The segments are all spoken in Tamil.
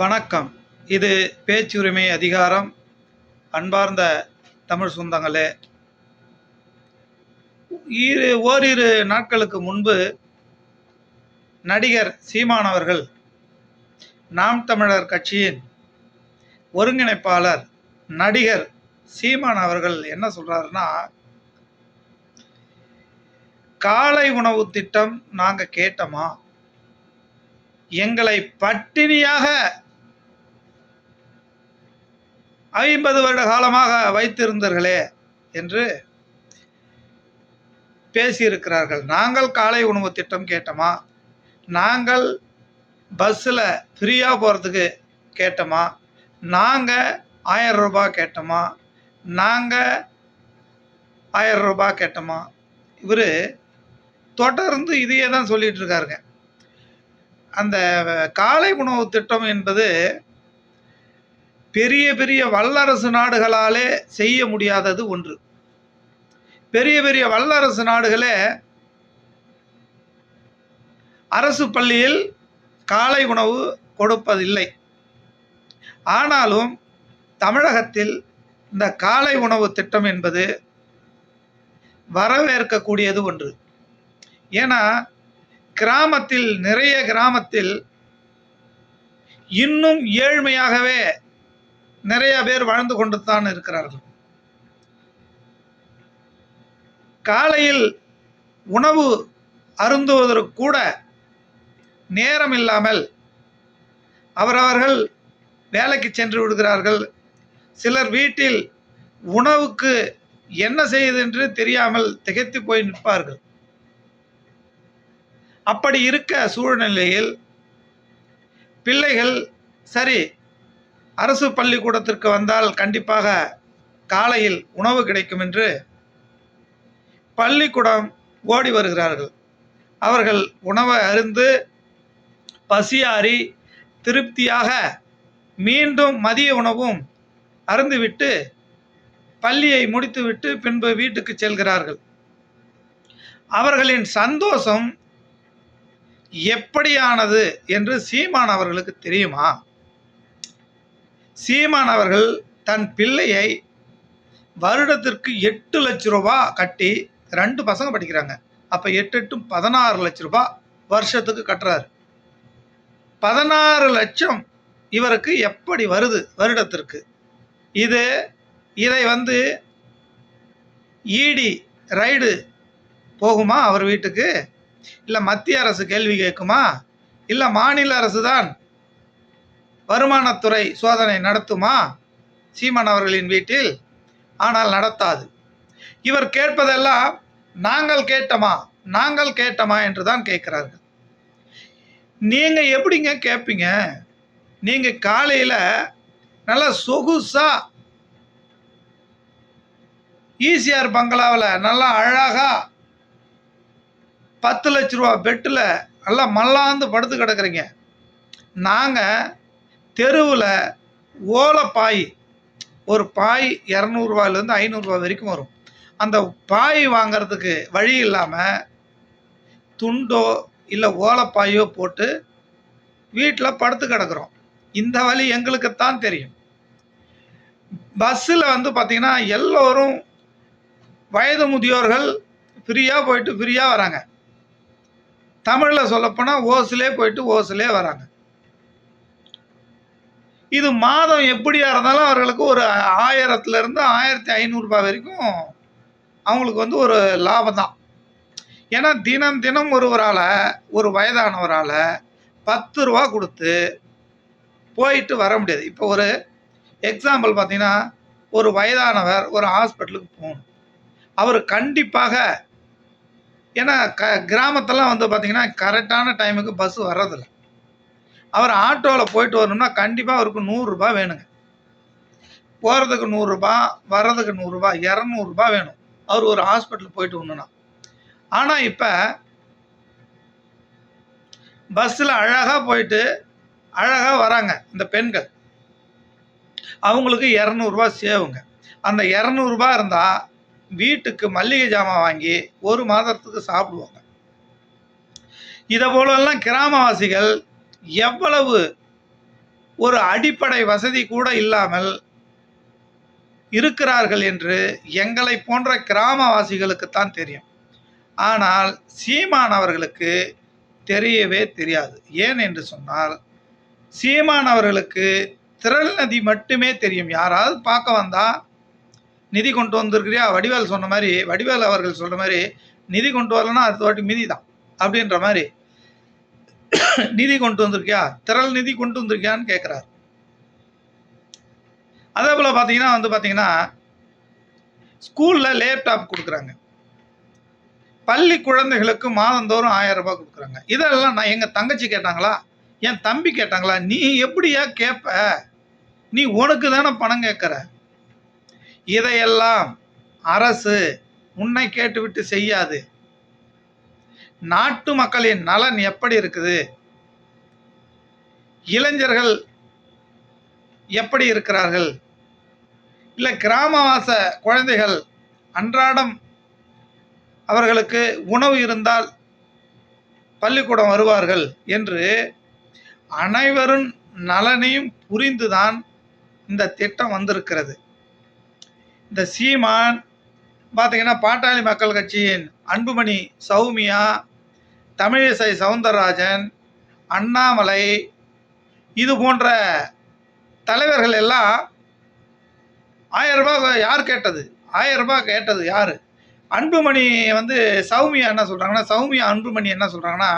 வணக்கம். இது பேச்சுரிமை அதிகாரம். அன்பார்ந்த தமிழ் சொந்தங்களே இரு ஓரிரு நாட்களுக்கு முன்பு நடிகர் சீமான் அவர்கள் நாம் தமிழர் கட்சியின் ஒருங்கிணைப்பாளர் நடிகர் சீமான் அவர்கள் என்ன சொல்கிறாருன்னா காலை உணவு திட்டம் நாங்கள் கேட்டோமா? எங்களை பட்டினியாக ஐம்பது வருட காலமாக வைத்திருந்தீர்களே என்று பேசியிருக்கிறார்கள். நாங்கள் காலை உணவு திட்டம் கேட்டோமா? நாங்கள் பஸ்ஸில் ஃப்ரீயாக போகிறதுக்கு கேட்டோமா? நாங்கள் ஆயிரம் ரூபாய் கேட்டோமா? நாங்கள் ஆயிரம் ரூபாய் கேட்டோமா? இவர் தொடர்ந்து இதையே தான் சொல்லிகிட்டு இருக்காருங்க. அந்த காலை உணவு திட்டம் என்பது பெரிய பெரிய வல்லரசு நாடுகளாலே செய்ய முடியாதது ஒன்று. பெரிய பெரிய வல்லரசு நாடுகளே அரசு பள்ளியில் காலை உணவு கொடுப்பதில்லை. ஆனாலும் தமிழகத்தில் இந்த காலை உணவு திட்டம் என்பது வரவேற்கக்கூடியது ஒன்று. ஏன்னா கிராமத்தில் நிறைய கிராமத்தில் இன்னும் ஏழ்மையாகவே நிறைய பேர் வாழ்ந்து கொண்டு தான் இருக்கிறார்கள். காலையில் உணவு அருந்துவதற்கு கூட நேரம் இல்லாமல் அவரவர்கள் வேலைக்கு சென்று விடுகிறார்கள். சிலர் வீட்டில் உணவுக்கு என்ன செய்யுது என்று தெரியாமல் திகைத்து போய் நிற்பார்கள். அப்படி இருக்க சூழ்நிலையில் பிள்ளைகள் சரி அரசு பள்ளிக்கூடத்திற்கு வந்தால் கண்டிப்பாக காலையில் உணவு கிடைக்கும் என்று பள்ளிக்கூடம் ஓடி வருகிறார்கள். அவர்கள் உணவை அருந்து பசியாறி திருப்தியாக மீண்டும் மதிய உணவும் அருந்துவிட்டு பள்ளியை முடித்துவிட்டு பின்பு வீட்டுக்கு செல்கிறார்கள். அவர்களின் சந்தோஷம் எப்படியானது என்று சீமான் அவர்களுக்கு தெரியுமா? சீமான் அவர்கள் தன் பிள்ளையை வருடத்திற்கு எட்டு லட்ச ரூபா கட்டி ரெண்டு பசங்க படிக்கிறாங்க. அப்போ எட்டு எட்டும் பதினாறு லட்ச ரூபா வருஷத்துக்கு கட்டுறாரு. பதினாறு லட்சம் இவருக்கு எப்படி வருது வருடத்திற்கு? இது இதை வந்து ஈடி ரைடு போகுமா அவர் வீட்டுக்கு? இல்லை மத்திய அரசு கேள்வி கேட்குமா? இல்லை மாநில அரசு தான் வருமானத்துறை சோதனை நடத்துமா? சீமான் அவர்களின் வீட்டில் ஆனால் நடத்தாது. இவர் கேட்பதெல்லாம் நாங்கள் கேட்டோமா? நாங்கள் கேட்டோமா என்று தான் கேட்கிறார்கள். நீங்கள் எப்படிங்க கேட்பீங்க நீங்கள் காலையில் நல்லா சொகுசாக ஈசிஆர் பங்களாவில் நல்லா அழகாக பத்து லட்ச ரூபா பெட்டில் நல்லா மல்லாந்து படுத்து கிடக்குறீங்க. நாங்கள் தெருவில் ஓலைப்பாய் ஒரு பாய் இரநூறுவாயிலேருந்து ஐநூறுரூவா வரைக்கும் வரும். அந்த பாய் வாங்கிறதுக்கு வழி இல்லாமல் துண்டோ இல்லை ஓலைப்பாயோ போட்டு வீட்டில் படுத்து கிடக்குறோம். இந்த வழி எங்களுக்குத்தான் தெரியும். பஸ்ஸில் வந்து பார்த்திங்கன்னா எல்லோரும் வயது முதியோர்கள் ஃப்ரீயாக போயிட்டு ஃப்ரீயாக வராங்க. தமிழில் சொல்லப்போனால் ஓசிலே போயிட்டு ஓசிலே வராங்க. இது மாதம் எப்படியா இருந்தாலும் அவர்களுக்கு ஒரு ஆயிரத்துலேருந்து ஆயிரத்தி ஐநூறுரூபா வரைக்கும் அவங்களுக்கு வந்து ஒரு லாபம் தான். ஏன்னா தினம் தினம் ஒருவரால் ஒரு வயதானவரால் பத்து ரூபா கொடுத்து போயிட்டு வர முடியாது. இப்போ ஒரு எக்ஸாம்பிள் பார்த்தீங்கன்னா ஒரு வயதானவர் ஒரு ஹாஸ்பிட்டலுக்கு போகணும். அவர் கண்டிப்பாக ஏன்னா க கிராமத்தெல்லாம் வந்து பார்த்திங்கன்னா கரெக்டான டைமுக்கு பஸ் வர்றதில்லை. அவர் ஆட்டோவில் போயிட்டு வரணும்னா கண்டிப்பாக அவருக்கு நூறுரூபா வேணுங்க. போகிறதுக்கு நூறுரூபா வர்றதுக்கு நூறுரூபா இரநூறுபா வேணும். அவர் ஒரு ஹாஸ்பிட்டல் போயிட்டு வரணும்னா. ஆனால் இப்போ பஸ்ஸில் அழகாக போயிட்டு அழகாக வராங்க இந்த பெண்கள். அவங்களுக்கு இரநூறுபா சேவுங்க. அந்த இரநூறுபா இருந்தால் வீட்டுக்கு மல்லிகை ஜாமான் வாங்கி ஒரு மாதத்துக்கு சாப்பிடுவாங்க. இதை போலெல்லாம் கிராமவாசிகள் எவ்வளவு ஒரு அடிப்படை வசதி கூட இல்லாமல் இருக்கிறார்கள் என்று எங்களை போன்ற கிராமவாசிகளுக்குத்தான் தெரியும். ஆனால் சீமான் அவர்களுக்கு தெரியவே தெரியாது. ஏன் என்று சொன்னால் சீமான் அவர்களுக்கு திரள் நதி மட்டுமே தெரியும். யாராவது பார்க்க வந்தா நிதி கொண்டு வந்திருக்கிறியா? வடிவேல் சொன்ன மாதிரி வடிவேல் அவர்கள் சொல்கிற மாதிரி நிதி கொண்டு வரலன்னா அடுத்த வாட்டி மிதி தான் அப்படின்ற மாதிரி நிதி கொண்டு வந்திருக்கியா? திரள் நிதி கொண்டு வந்திருக்கியான்னு கேட்குறாரு அதே போல் பார்த்தீங்கன்னா வந்து பார்த்தீங்கன்னா ஸ்கூலில் லேப்டாப் கொடுக்குறாங்க. பள்ளி குழந்தைகளுக்கு மாதந்தோறும் ஆயிரம் ரூபாய் கொடுக்குறாங்க. இதெல்லாம் நான் எங்கள் தங்கச்சி கேட்டாங்களா? என் தம்பி கேட்டாங்களா? நீ எப்படியா கேட்ப நீ உனக்கு தானே பணம் கேட்குற இதையெல்லாம் அரசு உன்னை கேட்டுவிட்டு செய்யாது. நாட்டு மக்களின் நலன் எப்படி இருக்குது? இளைஞர்கள் எப்படி இருக்கிறார்கள்? இல்லை கிராமவாச குழந்தைகள் அன்றாடம் அவர்களுக்கு உணவு இருந்தால் பள்ளிக்கூடம் வருவார்கள் என்று அனைவரும் நலனையும் புரிந்துதான் இந்த திட்டம் வந்திருக்கிறது. இந்த சீமான் பார்த்தீங்கன்னா பாட்டாளி மக்கள் கட்சியின் அன்புமணி சௌமியா தமிழிசை சவுந்தரராஜன் அண்ணாமலை இது போன்ற தலைவர்கள் எல்லாம் ஆயரரூபா யார் கேட்டது? ஆயிரம் ரூபாய் கேட்டது யார்? அன்புமணி வந்து சௌமியா என்ன சொல்கிறாங்கன்னா சௌமியா அன்புமணி என்ன சொல்கிறாங்கன்னா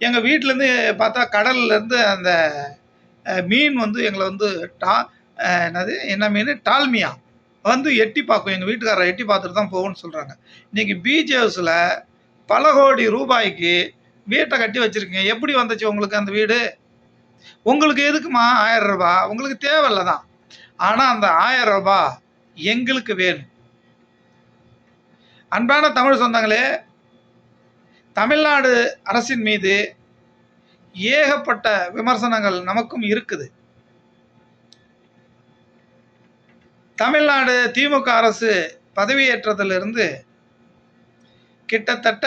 எங்கள் வீட்டிலேருந்து பார்த்தா கடல்லேருந்து அந்த மீன் வந்து எங்களை வந்து டா என்னது என்ன மீன்? டால்மியா. வந்து எட்டி பார்க்கும். எங்கள் வீட்டுக்காரரை எட்டி பார்த்துட்டு தான் போகும்னு சொல்கிறாங்க இன்றைக்கி பீச் ஹவுஸில் பல கோடி ரூபாய்க்கு வீட்டை கட்டி வச்சுருக்கீங்க. எப்படி வந்துச்சு உங்களுக்கு அந்த வீடு? உங்களுக்கு எதுக்குமா ஆயிரம் ரூபா? உங்களுக்கு தேவையில்ல தான் ஆனால் அந்த ஆயிரம் ரூபா எங்களுக்கு வேணும். அன்பான தமிழ் சொந்தங்களே தமிழ்நாடு அரசின் மீது ஏகப்பட்ட விமர்சனங்கள் நமக்கும் இருக்குது. தமிழ்நாடு திமுக அரசு பதவியேற்றத்திலிருந்து கிட்டத்தட்ட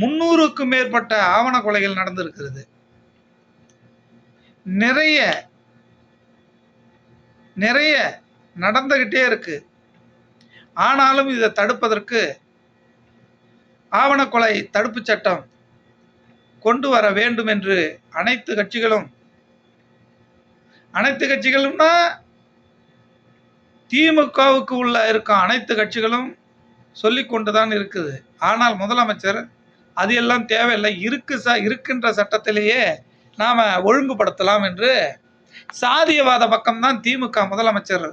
முன்னூறுக்கும் மேற்பட்ட ஆவண கொலைகள் நடந்திருக்கிறது. நிறைய நிறைய நடந்துகிட்டே இருக்கு. ஆனாலும் இதை தடுப்பதற்கு ஆவணக்கொலை தடுப்பு சட்டம் கொண்டு வர வேண்டும் என்று அனைத்து கட்சிகளும் அனைத்து கட்சிகளும்னா திமுகவுக்கு உள்ள இருக்கும் அனைத்து கட்சிகளும் சொல்லி கொண்டு தான் இருக்குது. ஆனால் முதலமைச்சர் அது எல்லாம் தேவையில்லை. இருக்கு ச இருக்கின்ற சட்டத்திலேயே நாம் ஒழுங்குபடுத்தலாம் என்று சாதியவாத பக்கம்தான் திமுக முதலமைச்சர்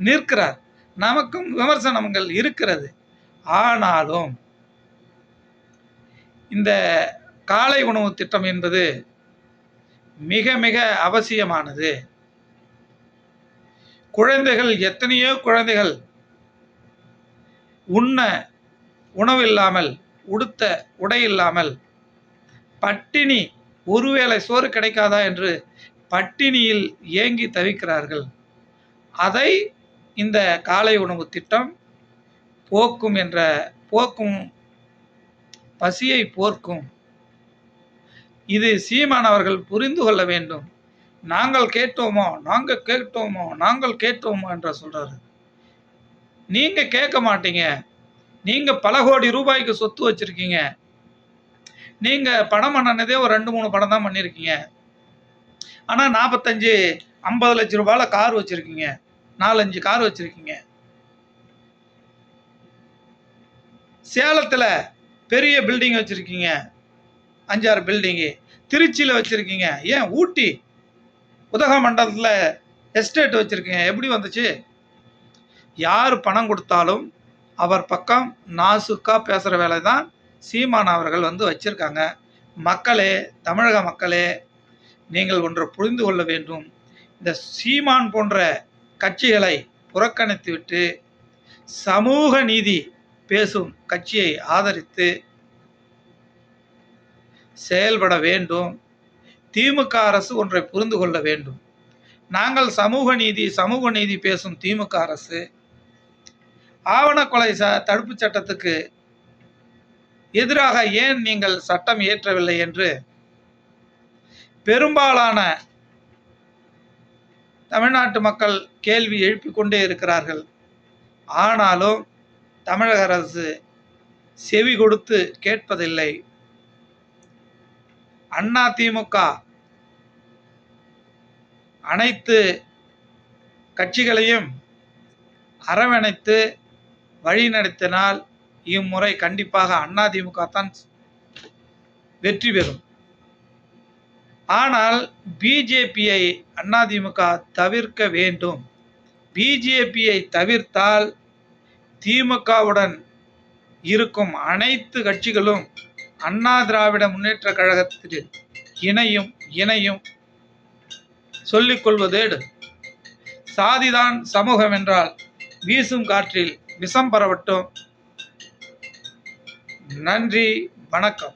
நிற்கிறார். நமக்கும் விமர்சனங்கள் இருக்கிறது. ஆனாலும் இந்த காலை உணவு திட்டம் என்பது மிக மிக அவசியமானது. குழந்தைகள் எத்தனையோ குழந்தைகள் உண்ண உணவு இல்லாமல் உடுத்த உடை இல்லாமல் பட்டினி ஒருவேளை சோறு கிடைக்காதா என்று பட்டினியில் ஏங்கி தவிக்கிறார்கள். அதை இந்த காலை உணவு திட்டம் போக்கும் என்ற போக்கும் பசியை போர்க்கும். இது சீமான் அவர்கள் புரிந்து கொள்ள வேண்டும். நாங்கள் கேட்டோமோ நாங்கள் கேட்டோமோ நாங்கள் கேட்டோமோ என்ற சொல்றாரு. நீங்க கேட்க மாட்டீங்க. நீங்க பல கோடி ரூபாய்க்கு சொத்து வச்சிருக்கீங்க. நீங்க படம் பண்ணினதே ஒரு ரெண்டு மூணு படம் தான் பண்ணியிருக்கீங்க. ஆனால் நாற்பத்தஞ்சு ஐம்பது லட்ச ரூபாயில் கார் வச்சுருக்கீங்க. நாலஞ்சு கார் வச்சுருக்கீங்க. சேலத்தில் பெரிய பில்டிங் வச்சுருக்கீங்க. அஞ்சாறு பில்டிங்கு திருச்சியில் வச்சுருக்கீங்க. ஏன் ஊட்டி? உதகமண்டலத்தில் எஸ்டேட் வச்சுருக்கீங்க. எப்படி வந்துச்சு? யார் பணம் கொடுத்தாலும் அவர் பக்கம் நாசுக்காக பேசுகிற வேலை தான் சீமான் அவர்கள் வந்து வச்சுருக்காங்க. மக்களே தமிழக மக்களே நீங்கள் ஒன்றை புரிந்து கொள்ள வேண்டும். இந்த சீமான் போன்ற கட்சிகளை புறக்கணித்துவிட்டு சமூக நீதி பேசும் கட்சியை ஆதரித்து செயல்பட வேண்டும். திமுக அரசு ஒன்றை புரிந்து கொள்ள வேண்டும். நாங்கள் சமூக நீதி சமூக நீதி பேசும் திமுக அரசு ஆவண கொலை ச தடுப்பு சட்டத்துக்கு எதிராக ஏன் நீங்கள் சட்டம் இயற்றவில்லை என்று பெரும்பாலான தமிழ்நாட்டு மக்கள் கேள்வி எழுப்பிக் கொண்டே இருக்கிறார்கள். ஆனாலும் தமிழக அரசு செவி கொடுத்து கேட்பதில்லை. அண்ணா திமுக அனைத்து கட்சிகளையும் அரவணைத்து வழிநடத்தினால் இம்முறை கண்டிப்பாக அதிமுக தான் வெற்றி பெறும். ஆனால் பிஜேபியை அதிமுக தவிர்க்க வேண்டும். பிஜேபியை தவிர்த்தால் திமுகவுடன் இருக்கும் அனைத்து கட்சிகளும் அண்ணா திராவிட முன்னேற்ற கழகத்தில் இணையும் இணையும் சொல்லிக்கொள்வதேடு சாதிதான் சமூகம் என்றால் வீசும் காற்றில் விஷம் பரவட்டும் நன்றி வணக்கம்.